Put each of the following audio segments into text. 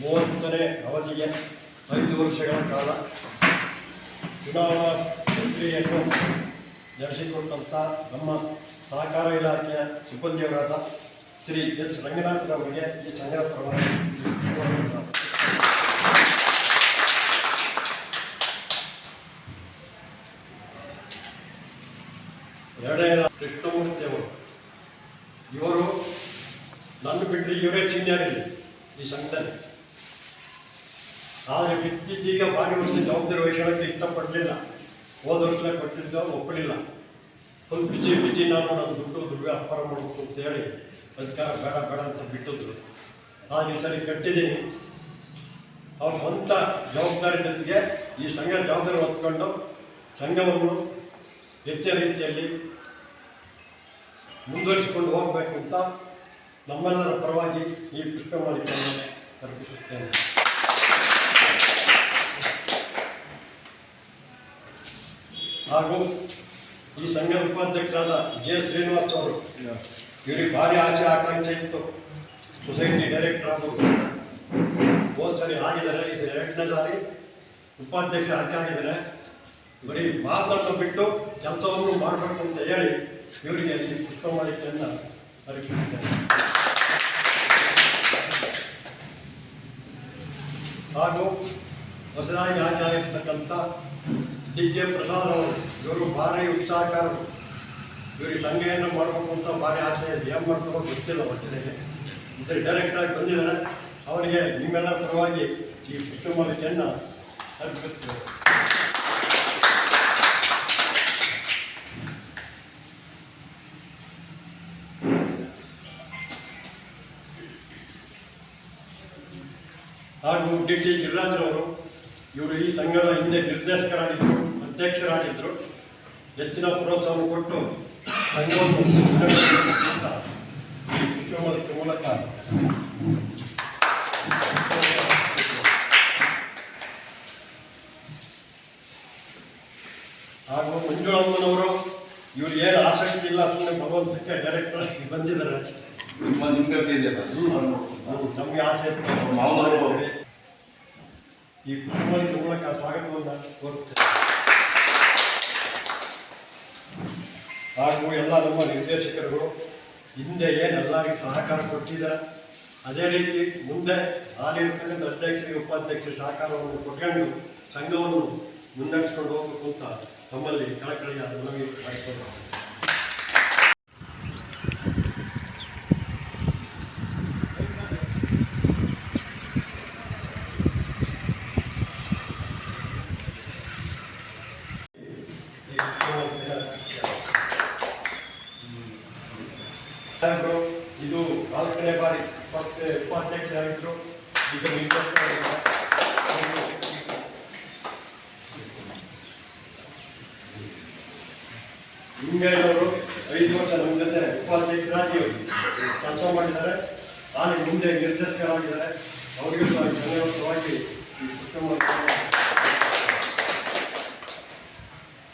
ಮೂವತ್ತನೇ ಅವಧಿಗೆ ಐದು ವರ್ಷಗಳ ಕಾಲ ಚುನಾವಣಾ ಪ್ರಕ್ರಿಯೆಯನ್ನು ನಡೆಸಿಕೊಟ್ಟಂಥ ನಮ್ಮ ಸಹಕಾರ ಇಲಾಖೆಯ ಸಿಬ್ಬಂದಿಯವರಾದ ಶ್ರೀ ಎಸ್. ರಂಗನಾಥರವರಿಗೆ ಈ ಸಂಘದ ಎರಡನೇ ಕೃಷ್ಣಮೂರ್ತಿ ಅವರು ಇವರು ನನ್ನ ಬಿಟ್ಟರೆ ಇವರೇ ಸೀನಿಯರ್ ಇಲ್ಲಿ, ಈ ಸಂಘದಲ್ಲಿ. ಆದರೆ ಇತ್ತೀಚೆಗೆ ಭಾರಿ ವರ್ಷ ಜವಾಬ್ದಾರಿ ವಹಿಸೋಕ್ಕೆ ಇಷ್ಟಪಡಲಿಲ್ಲ. ಹೋದ ವರ್ಷ ಕೊಟ್ಟಿದ್ದ ಒಪ್ಪಲಿಲ್ಲ. ಫುಲ್ ಬಿಜಿ ಬಿಜಿ ನಾನು ನನ್ನ ದುಡ್ಡು ದುರ್ಗ ಅಪ್ಪಾರ ಮಾಡಬೇಕು ಅಂತ ಹೇಳಿ ಅಧಿಕಾರ ಬೇಡ ಬೇಡ ಅಂತ ಬಿಟ್ಟಿದ್ರು. ಆದರೆ ಈ ಸರಿ ಕಟ್ಟಿದ್ದೀನಿ. ಅವ್ರ ಸ್ವಂತ ಜವಾಬ್ದಾರಿ ಜೊತೆಗೆ ಈ ಸಂಘ ಜವಾಬ್ದಾರಿ ಹೊತ್ಕೊಂಡು ಸಂಘವನ್ನು ಹೆಚ್ಚಿನ ರೀತಿಯಲ್ಲಿ ಮುಂದುವರಿಸಿಕೊಂಡು ಹೋಗಬೇಕು ಅಂತ ನಮ್ಮೆಲ್ಲರ ಪರವಾಗಿ ಈ ಪುಷ್ಪ ಮಾಲಿಕೆಯನ್ನು ಅರ್ಪಿಸುತ್ತೇನೆ. ಹಾಗೂ ಈ ಸಂಘದ ಉಪಾಧ್ಯಕ್ಷರಾದ ಜೆ ಶ್ರೀನಿವಾಸ್ ಅವರು ಇವರಿಗೆ ಭಾರಿ ಆಚೆ ಆಕಾಂಕ್ಷೆ ಇತ್ತು. ಸೊಸೈಟಿ ಡೈರೆಕ್ಟರ್ ಆಗಬೇಕು ಹೋದ ಸರಿ ಆಗಿದ್ದಾರೆ. ಈ ಸರಿ ಎರಡನೇ ಸಾರಿ ಉಪಾಧ್ಯಕ್ಷ ಆಯ್ಕೆ ಆಗಿದ್ದಾರೆ. ಬರೀ ಮಾತನ್ನು ಬಿಟ್ಟು ಕೆಲಸವನ್ನು ಮಾಡಬೇಕು ಅಂತ ಹೇಳಿ ಇವರಿಗೆ ಪುಷ್ಪ ಮಾಡಿಕೆಯನ್ನು ಅರ್ಪಿಸುತ್ತೇನೆ ಹಾಗೂ ಹೊಸದಾಗಿ ಆಯ್ಕೆ ಆಗಿರ್ತಕ್ಕಂಥ ಡಿ ಕೆ ಪ್ರಸಾದ್ ಅವರು, ಇವರು ಭಾರಿ ಉತ್ಸಾಹಕಾರರು ಇವರಿಗೆ ಸಂಘೆಯನ್ನು ಮಾಡಬೇಕು ಅಂತ ಭಾರಿ ಆಸೆ ಇದೆ. ಏನು ಮಾಡ್ತಾರೋ ಗೊತ್ತಿಲ್ಲ ಒಟ್ಟಿನಲ್ಲಿ ಈ ಸರಿ ಡೈರೆಕ್ಟ್ ಆಗಿ ಬಂದಿದ್ದಾರೆ. ಅವರಿಗೆ ನಿಮ್ಮೆಲ್ಲರ ಪರವಾಗಿ ಈ ಪುಷ್ಪ ಮಾಲಿಕೆಯನ್ನು ಡಿ ಟಿ ಗಿರಿರಾಜರವರು ಇವರು ಈ ಸಂಘದ ಹಿಂದೆ ನಿರ್ದೇಶಕರಾಗಿದ್ದರು ಅಧ್ಯಕ್ಷರಾಗಿದ್ದರು ಹೆಚ್ಚಿನ ಪ್ರೋತ್ಸಾಹವನ್ನು ಕೊಟ್ಟು ಸಂಘವನ್ನು ಮೂಲಕ ಹಾಗೂ ಮಂಜುಳಮ್ಮನವರು ಇವ್ರು ಏನು ಆಸಕ್ತಿ ಇಲ್ಲ ಸುಮ್ಮನೆ ಭಗವಂತಕ್ಕೆ ಡೈರೆಕ್ಟರ್ ಆಗಿ ಬಂದಿದ್ದಾರೆ. ನಿಮ್ಮ ಕೆಲಸ ಇದೆಯಲ್ಲ ನಮಗೆ ಆಸೆ ಮಾವನವರು. ಈ ಕುಟುಂಬದ ಮೂಲಕ ಸ್ವಾಗತವನ್ನು ಕೋರುತ್ತೇನೆ. ಹಾಗೂ ಎಲ್ಲ ನಮ್ಮ ನಿರ್ದೇಶಕರು ಹಿಂದೆ ಏನು ಎಲ್ಲರಿಗೂ ಸಹಕಾರ ಕೊಟ್ಟಿದ್ದಾರೆ ಅದೇ ರೀತಿ ಮುಂದೆ ಹಾಲಿರ್ತಕ್ಕಂಥ ಅಧ್ಯಕ್ಷರಿಗೆ ಉಪಾಧ್ಯಕ್ಷ ಸಹಕಾರವನ್ನು ಕೊಟ್ಕೊಂಡು ಸಂಘವನ್ನು ಮುನ್ನಡೆಸ್ಕೊಂಡು ಹೋಗಬೇಕು ಅಂತ ತಮ್ಮಲ್ಲಿ ಕಳಕಳಿಯ ಮನವಿ ಮಾಡಿಕೊಂಡು ಇದು ನಾಲ್ಕನೇ ಬಾರಿ ಪಕ್ಷ ಉಪಾಧ್ಯಕ್ಷರಾಗಿದ್ದರು ಈಗ ಹಿಂಗೇನವರು ಐದು ವರ್ಷ ನಮ್ಮ ಜೊತೆ ಉಪಾಧ್ಯಕ್ಷರಾಗಿ ಕೆಲಸ ಮಾಡಿದ್ದಾರೆ. ಹಾಗೆ ಮುಂದೆ ನಿರ್ದೇಶಕರಾಗಿದ್ದಾರೆ. ಅವರಿಗೂ ಸಹ ಧನ್ಯವಾದವಾಗಿ ಈ ಕುಟುಂಬ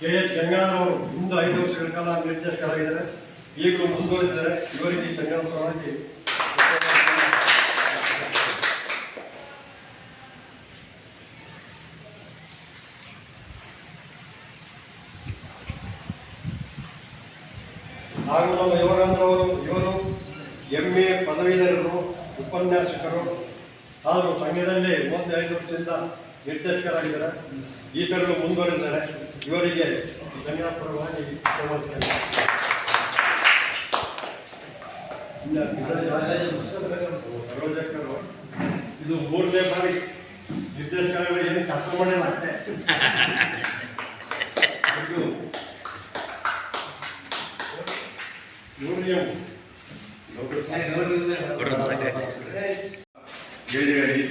ಕೆ ಎಚ್ ಗಂಗಾಧರವರು ಮುಂದೆ ಐದು ವರ್ಷಗಳ ಕಾಲ ನಿರ್ದೇಶಕರಾಗಿದ್ದಾರೆ. ಈಗಲೂ ಮುಂದುವರಿದರೆ ಇವರಿಗೆ ಪರವಾಗಿ ಹಾಗೂ ನಮ್ಮ ಯುವರಾಂಧ್ರವರು ಇವರು ಎಂ ಎ ಪದವೀಧರರು, ಉಪನ್ಯಾಸಕರು ಹಾಗೂ ಸಂಘದಲ್ಲಿ ಮೂವತ್ತೈದು ವರ್ಷದಿಂದ ನಿರ್ದೇಶಕರಾಗಿದ್ದಾರೆ. ಈ ಸಲ ಮುಂದುವರಿದ್ದಾರೆ ಇವರಿಗೆ ಈ ಇದು ಮೂರನೇ ಬಾರಿ ನಿರ್ದೇಶಕರಾಗಿ ಏನು ಕೆಲಸ ಮಾಡಿಲ್ಲ ಅಷ್ಟೇ. ಬೇರೆಯಾಗಿ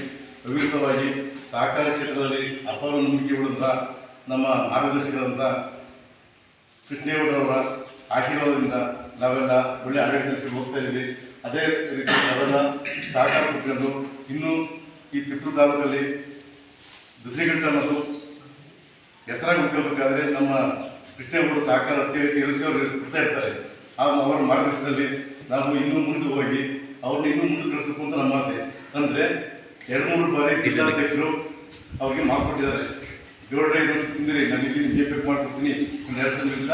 ಅವಿರತವಾಗಿ ಸಹಕಾರ ಕ್ಷೇತ್ರದಲ್ಲಿ ಅಪಾರ ನಂಬಿಕೆ ಉಳಿದ ನಮ್ಮ ಮಾರ್ಗದರ್ಶಕರಂತ ಕೃಷ್ಣೇಗೌಡರವರ ಆಶೀರ್ವಾದದಿಂದ ನಾವೆಲ್ಲ ಒಳ್ಳೆ ಆಡಳಿತಕ್ಕೆ ಹೋಗ್ತಾ ಇದ್ದೀವಿ ಅದೇ ರೀತಿ ನಾವೆಲ್ಲ ಸಹಕಾರ ಕೊಟ್ಕೊಂಡು ಇನ್ನೂ ಈ ತಿಪ್ಪು ತಾಲೂಕಲ್ಲಿ ದಸರೆಗಟ್ಟ ಅನ್ನೋದು ಹೆಸರಾಗಿ ಉಳ್ಕೋಬೇಕಾದ್ರೆ ನಮ್ಮ ಕೃಷ್ಣೇಗೌಡ ಸಹಕಾರ ಅತಿ ಇರುತ್ತೆ ಅವರು ಕೊಡ್ತಾ ಇರ್ತಾರೆ. ಆ ಅವರ ಮಾರ್ಗದರ್ಶನದಲ್ಲಿ ನಾವು ಇನ್ನೂ ಮುಂದೆ ಹೋಗಿ ಅವ್ರನ್ನ ಇನ್ನೂ ಮುಂದೆ ಕಳಿಸ್ಬೇಕು ಅಂತ ನಮ್ಮ ಆಸೆ. ಅಂದರೆ ಎರಡು ಮೂರು ಬಾರಿ ಅಧ್ಯಕ್ಷರು ಅವ್ರಿಗೆ ಮಾತು ಕೊಟ್ಟಿದ್ದಾರೆ. ಏಳು ರೈತ ಸುಂದರಿ. ನಾನು ಇದನ್ನು ಜೆ ಪಿ ಮಾಡ್ಕೊಡ್ತೀನಿ. ಒಂದು ಎರಡು ಸಂಘದಿಂದ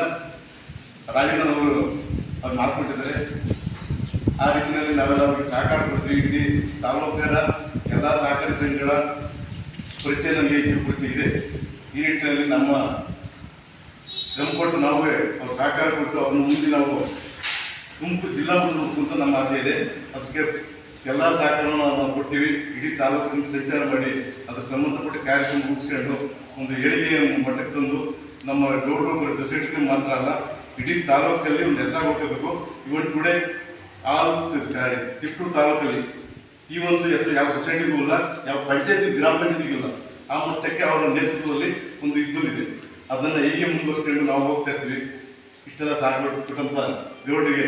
ರಾಜಣ್ಣನವರು ಅವ್ರು ಮಾಡ್ಕೊಟ್ಟಿದ್ದಾರೆ ಆ ನಿಟ್ಟಿನಲ್ಲಿ ನಾವೆಲ್ಲ ಅವ್ರಿಗೆ ಸಹಕಾರ ಕೊಡ್ತೀವಿ. ಇಡೀ ತಾಲೂಕಿನ ಎಲ್ಲ ಸಹಕಾರಿ ಸಂಘಗಳ ಪರಿಚಯ ನಮಗೆ ಇದೆ. ಈ ನಿಟ್ಟಿನಲ್ಲಿ ನಮ್ಮ ಶ್ರಮ ಕೊಟ್ಟು ನಾವೇ ಅವ್ರ ಸಹಕಾರ ಕೊಟ್ಟು ಅವ್ರನ್ನ ಮುಂದೆ ನಾವು ತುಮಕೂರು ಜಿಲ್ಲಾ ಅಂತ ನಮ್ಮ ಆಸೆ ಇದೆ. ಅದಕ್ಕೆ ಎಲ್ಲ ಸಹಕಾರವನ್ನು ನಾವು ಕೊಡ್ತೀವಿ. ಇಡೀ ತಾಲೂಕಿನ ಸಂಚಾರ ಮಾಡಿ ಅದಕ್ಕೆ ಸಂಬಂಧಪಟ್ಟ ಕಾರ್ಯಕ್ರಮ ಮುಗಿಸ್ಕೊಂಡು ಒಂದು ಏಳಿಗೆ ಮಟ್ಟಕ್ಕೆ ತಂದು ನಮ್ಮ ಗೌರವ ಪ್ರೆಸಿಡೆಂಟ್ಗೆ ಮಾತ್ರ ಅಲ್ಲ ಇಡೀ ತಾಲೂಕಲ್ಲಿ ಒಂದು ಹೆಸರು ಕೊಟ್ಟಿರಬೇಕು ಇವನ್ ಟುಡೇ ಆ ತಿಪ್ಪೂರು ತಾಲೂಕಲ್ಲಿ. ಈ ಒಂದು ಹೆಸರು ಯಾವ ಸೊಸೈಟಿಗೂ ಇಲ್ಲ, ಯಾವ ಪಂಚಾಯತಿ ಗ್ರಾಮ ಪಂಚಾಯತಿಗೂ ಇಲ್ಲ. ಆ ಮಟ್ಟಕ್ಕೆ ಅವರ ನೇತೃತ್ವದಲ್ಲಿ ಒಂದು ಇದು ಬಂದಿದೆ. ಅದನ್ನು ಹೇಗೆ ಮುಂದುವರ್ಸ್ಕೊಂಡು ನಾವು ಹೋಗ್ತಾ ಇರ್ತೀವಿ, ಇಷ್ಟೆಲ್ಲ ಸಾಕುಕೊಟ್ಟಂತ ಗೌಡರಿಗೆ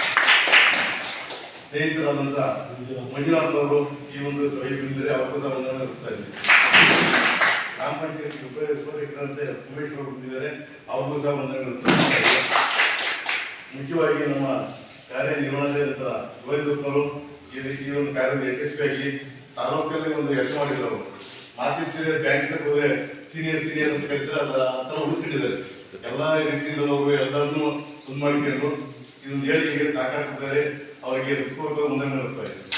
ಸ್ನೇಹಿತರಾದಂಥ ಮಂಜುನಾಥ್ ಅವರು ಈ ಒಂದು ಬಂದಿದ್ದಾರೆ ಅವರು ಸಹ ವಂದನೆ ಹೋಗ್ತಾ ಇದ್ದಾರೆ ಗ್ರಾಮ ಪಂಚಾಯತ್ ಉಪ ಉಪಾಧ್ಯಕ್ಷರಂತೆ ಉಮೇಶ್ ಅವರು ಬಂದಿದ್ದಾರೆ. ಅವ್ರಿಗೂ ಸಹ ಸಲ್ಲಿಸ್ತಾ ಮುಖ್ಯವಾಗಿ ನಮ್ಮ ಕಾರ್ಯನಿರ್ವಹಣೆಯಂತ ಗೋವಿಂದಪ್ಪನವರು ಈ ಒಂದು ಕಾರ್ಯದ ಯಶಸ್ವಿಯಾಗಿ ತಾಲೂಕಲ್ಲಿ ಒಂದು ಹೆಸರು ಮಾಡಿದ್ರು ಅವರು. ಮಾತಿರ್ತೀರಿ ಬ್ಯಾಂಕ್ ಹೋದ್ರೆ ಸೀನಿಯರ್ ಸೀನಿಯರ್ ಅಂತ ಕರೀತಾರೆ ಅದರ ಅರ್ಥ ಉಳಿಸ್ಕೊಂಡಿದ್ದಾರೆ. ಎಲ್ಲ ರೀತಿಯಿಂದ ಅವರು ಎಲ್ಲರನ್ನೂ ಇದು ಮಾಡಿಕೊಂಡು ಇದೊಂದು ಹೇಳಿಕೆಗೆ ಸಾಕಾಗ್ತಿದ್ದಾರೆ ಅವರಿಗೆ ರಿಪೋರ್ಟ್ ಮುಂದೆ ಇರ್ತದೆ